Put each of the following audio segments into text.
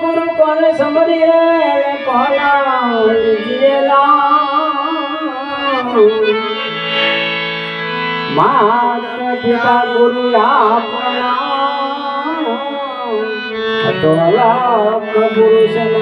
ગુરુ કોને સમરીએ કોના માતા પિતા ગુરુ આપણા ગુરુ સના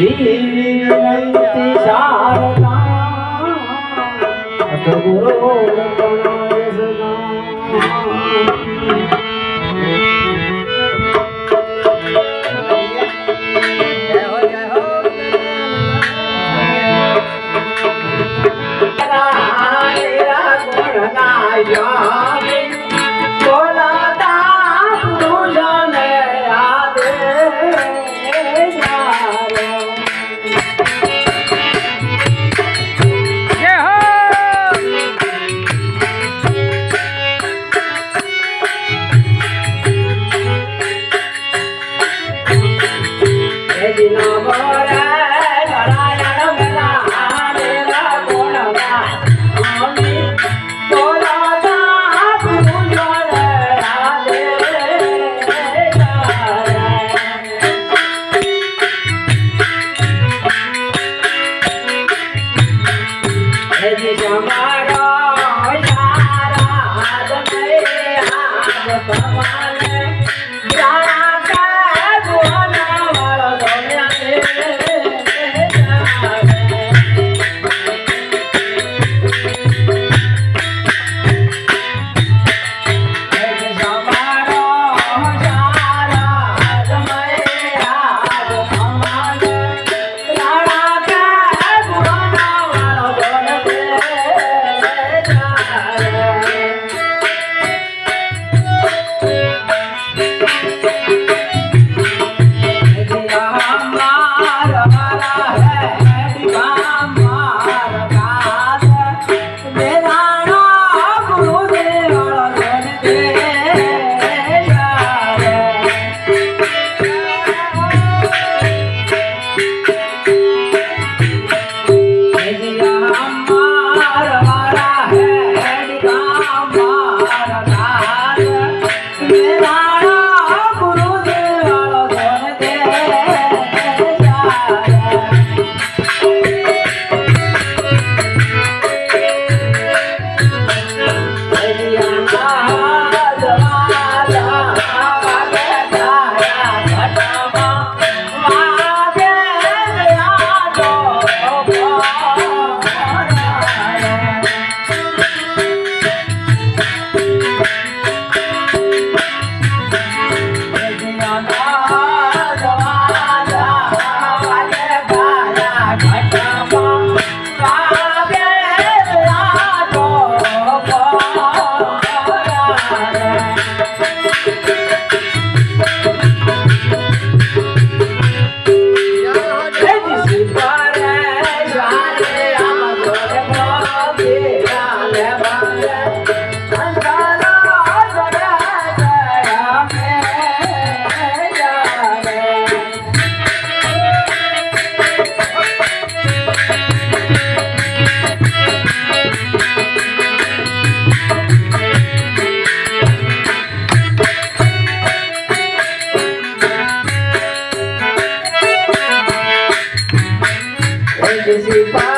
She તમારા Thank you.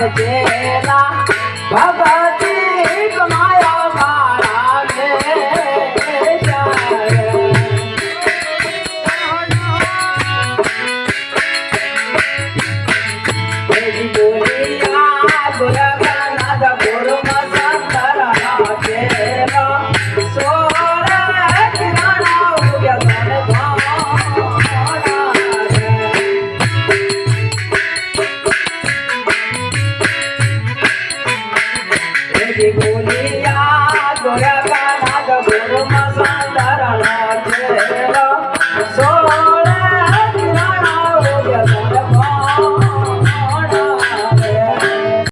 cadela, babá.